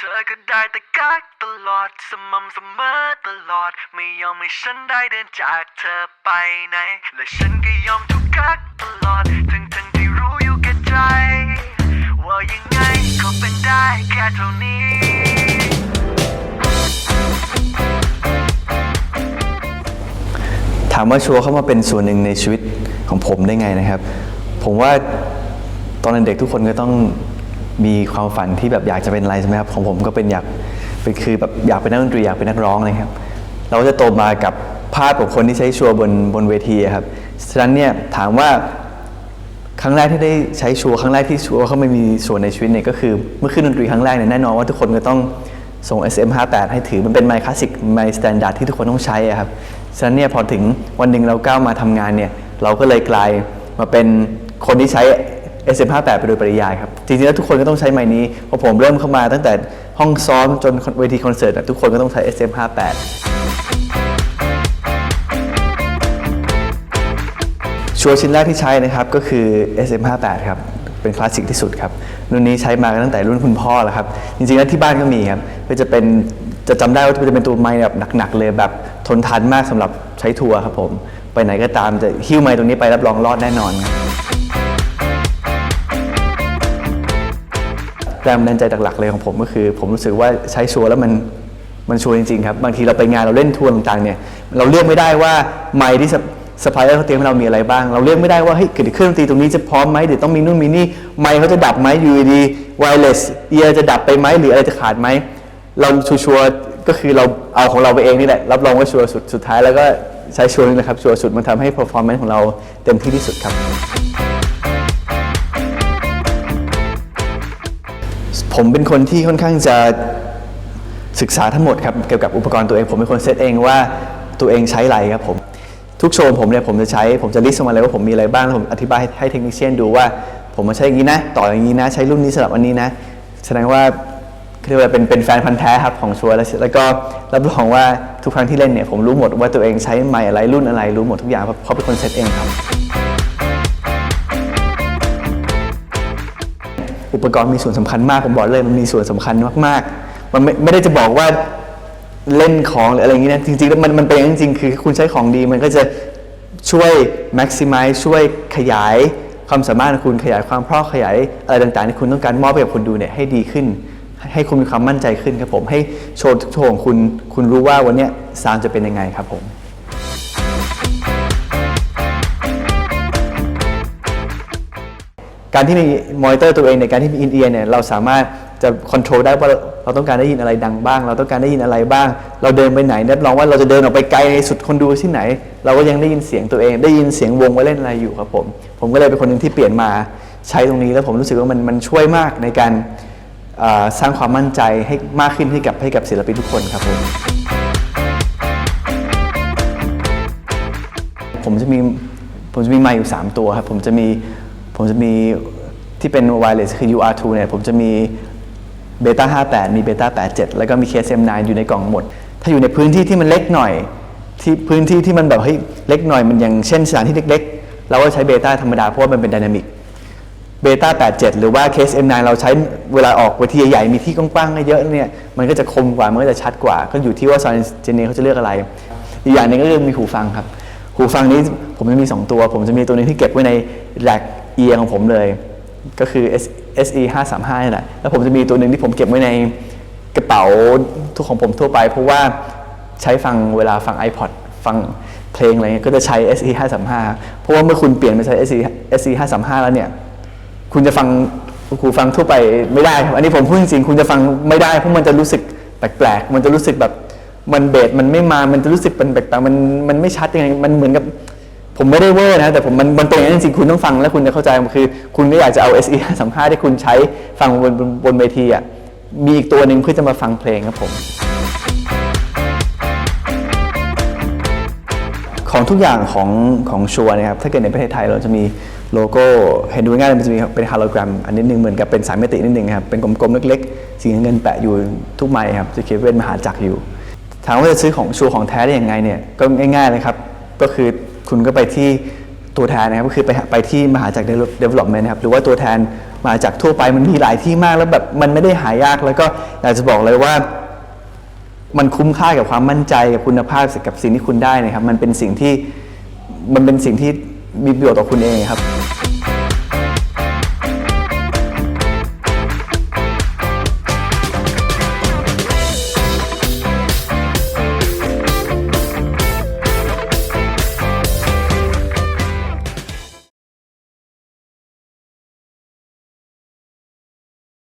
เธอก็ได้แต่กักตลอดสม่ำเสมอตลอด ไม่ยอมให้ฉันได้เดินจากเธอไปไหน และฉันก็ยอมถูกกักตลอดทั้งทั้งที่รู้อยู่แก่ใจ ว่ายังไงก็เป็นได้แค่เท่านี้ถามว่าชัวร์เข้ามาเป็นส่วนหนึ่งในชีวิตของผมได้ไงนะครับ ผมว่าตอนเด็กทุกคนก็ต้อง มีความฝันที่แบบอยากจะเป็นอะไรใช่ไหมครับของผมก็เป็นอยากเป็นคือแบบอยากเป็นนักดนตรีอยากเป็นนักร้องนะครับ เราก็จะโตมากับภาพของคนที่ใช้ชัวร์บนบนเวทีครับฉะนั้นเนี่ยถามว่าครั้งแรกที่ได้ใช้ชัวร์ครั้งแรกที่ชัวร์เข้ามามีส่วนในชีวิตเนี่ยก็คือเมื่อขึ้นดนตรีครั้งแรกเนี่ยแน่นอนว่าทุกคนก็ต้องส่ง SM58 ให้ถือมันเป็นไมค์คลาสสิกไมค์สแตนดาร์ดที่ทุกคนต้องใช้อะครับฉะนั้นเนี่ยพอถึงวันหนึ่งเราก้าวมาทำงานเนี่ยเราก็เลยกลายมาเป็นคนที่ใช้ SM58 ไปโดยปริยายครับ จริงๆแล้วทุกคนก็ต้องใช้ไมค์นี้พอผมเริ่มเข้ามาตั้งแต่ห้องซ้อมจนเวทีคอนเสิร์ตอะทุกคนก็ต้องใช้ SM58 ชัวร์ชิ้นแรกที่ใช้นะครับก็คือ SM58 ครับเป็นคลาสสิกที่สุดครับรุ่นนี้ใช้มาตั้งแต่รุ่นคุณพ่อแล้วครับ จริงๆแล้วที่บ้านก็มีครับก็จะเป็นจะจำได้ว่าจะเป็นตัวไม้แบบหนักๆเลยแบบทนทานมากสำหรับใช้ทัวร์ครับผม ไปไหนก็ตามจะหิ้วไม้ตรงนี้ไปรับรองรอดแน่นอนครับ แรงบันดาลใจหลักๆเลยของผมก็คือ ผมรู้สึกว่าใช้ชัวร์แล้วมันมันชัวร์จริงๆครับ บางทีเราไปงานเราเล่นทัวร์ต่างๆเนี่ยเราเลือกไม่ได้ว่าไม้ที่สปายเลอร์เขาเตรียมให้เรามีอะไรบ้าง เราเลือกไม่ได้ว่าเฮ้ยเกิดเครื่องดนตรีตรงนี้จะพร้อมไหมหรือต้องมีนู่นมีนี่ไมค์เขาจะดับไหมยูดีไวเลสเอียจะดับไปไหมหรืออะไรจะขาดไหมเราชัวร์ๆก็คือเราเอาของเราไปเองนี่แหละรับรองว่าชัวร์สุดสุดท้ายแล้วก็ใช้ชัวร์นี่แหละครับชัวร์สุดมันทำให้ performance ของเราเต็มที่ที่สุดครับ ผมเป็นคนที่ค่อนข้างจะศึกษาทั้งหมดครับเกี่ยวกับอุปกรณ์ตัวเอง ผมเป็นคนเซตเองว่าตัวเองใช้อะไรครับผมทุกโชว์ผมเนี่ยผมจะใช้ผมจะลิสต์ออกมาเลยว่าผมมีอะไรบ้างแล้วผมอธิบายให้เทคนิคเชียนดูว่า ผมมาใช้อย่างนี้นะ ต่ออย่างนี้นะ ใช้รุ่นนี้สำหรับอันนี้นะ แสดงว่าเรียกว่าเป็นเป็นแฟนพันธ์แท้ครับของชัวร์แล้วแล้วก็รับรองว่าทุกครั้งที่เล่นเนี่ยผมรู้หมดว่าตัวเองใช้ไมค์อะไรรุ่นอะไรรู้หมดทุกอย่างเพราะเพราะเป็นคนเซตเองครับ อุปกรณ์มีส่วนสำคัญมากผมบอกเลยมันมีส่วนสำคัญมากๆ มันไม่ไม่ได้จะบอกว่าเล่นของหรืออะไรอย่างนี้นะจริงๆแล้วมันมันเป็นอย่างจริงๆคือคุณใช้ของดีมันก็จะช่วย maximize ช่วยขยายความสามารถของคุณขยายความเพราะขยายอะไรต่างๆที่คุณต้องการมอบให้กับคนดูเนี่ยให้ดีขึ้น ให้คุณมีความมั่นใจขึ้นครับผมให้โชว์ทุกโชว์ของคุณคุณรู้ว่าวันเนี้ยซาวจะเป็นยังไงครับผม การที่มีมอนิเตอร์ตัวเองในการที่มีอินเอียร์เนี่ยเราสามารถจะคอนโทรลได้ว่าเราต้องการได้ยินอะไรดังบ้าง เราต้องการได้ยินอะไรบ้าง เราเดินไปไหนรับรองว่าเราจะเดินออกไปไกลสุดคนดูที่ไหน เราก็ยังได้ยินเสียงตัวเอง ได้ยินเสียงวงว่าเล่นอะไรอยู่ครับผมผมก็เลยเป็นคนหนึ่งที่เปลี่ยนมาใช้ตรงนี้แล้วผมรู้สึกว่ามันมันช่วยมากในการสร้างความมั่นใจให้มากขึ้นให้กับให้กับศิลปินทุกคนครับผมผมจะมีผมจะมีไมค์อยู่ 3 ตัวครับผมจะมี ผมจะมีที่เป็น wireless คือ UR2 เนี่ยผมจะมีเบต้า58 มีเบต้า87 แล้วก็มี KSM9 อยู่ในกล่องหมด ถ้าอยู่ในพื้นที่ที่มันเล็กหน่อย ที่พื้นที่ที่มันแบบเฮ้ยเล็กหน่อยมันอย่างเช่นสถานที่เล็กๆ เราก็ใช้เบต้าธรรมดาเพราะว่ามันเป็น dynamic เบต้า87 หรือว่า KSM9 เราใช้เวลาออกเวทีใหญ่ๆมีที่กว้างๆเยอะเนี่ย มันก็จะคมกว่า มันก็จะชัดกว่า ก็อยู่ที่ว่าซอนเจเนเขาจะเลือกอะไร อีกอย่างหนึงก็คือมีหูฟังครับ หูฟังนี้ผมจะมี 2 ตัว ผมจะมีตัวหนึงที่เก็บไว้ในแร็ก เอียของผมเลย ก็คือ S- SE 535นี่แหละแล้วผมจะมีตัวหนึ่งที่ผมเก็บไว้ในกระเป๋าทุกของผมทั่วไป เพราะว่าใช้ฟังเวลาฟัง iPod ฟังเพลงอะไรเงี้ยก็จะใช้ SE 535เพราะว่าเมื่อคุณเปลี่ยนมาใช้ SE SE 535แล้วเนี่ย คุณจะฟังหูฟังทั่วไปไม่ได้ อันนี้ผมพูดจริงๆคุณจะฟังไม่ได้เพราะมันจะรู้สึกแปลกๆ มันจะรู้สึกแบบมันเบสมันไม่มา มันจะรู้สึกเป็นแปลกๆ มันมันไม่ชัดยังไง มันเหมือนกับ ผมไม่ได้เวอร์นะ แต่ผมมันมันเป็นอย่างนั้นจริงๆคุณต้องฟังแล้วคุณจะเข้าใจมันคือ คุณก็อยากจะเอา SE 535ที่คุณใช้ฟังบนบนบนเวทีอะมีอีกตัวหนึ่งเพื่อจะมาฟังเพลงครับผม ของทุกอย่างของของชัวนะครับ ถ้าเกิดในประเทศไทยเราจะมีโลโก้เห็นดูง่ายมันจะมีเป็นฮาโลแกรม อันนิดนึงเหมือนกับเป็นสามมิตินิดนึงครับ เป็นกลมๆเล็กๆ สีเงินแปะอยู่ทุกไมค์ครับจะเขียนเป็นมหาจักรอยู่ ถามว่าจะซื้อของชัวของแท้ได้ยังไงเนี่ยก็ง่ายๆเลยครับก็คือ คุณก็ไปที่ตัวแทนนะครับก็คือไปไปที่มหาจักร development นะครับหรือว่าตัวแทนมาจากทั่วไปมันมีหลายที่มากแล้วแบบมันไม่ได้หายากแล้วก็อยากจะบอกเลยว่า มันคุ้มค่ากับความมั่นใจกับคุณภาพกับสิ่งที่คุณได้นะครับ มันเป็นสิ่งที่มันเป็นสิ่งที่มีประโยชน์ต่อคุณเองครับ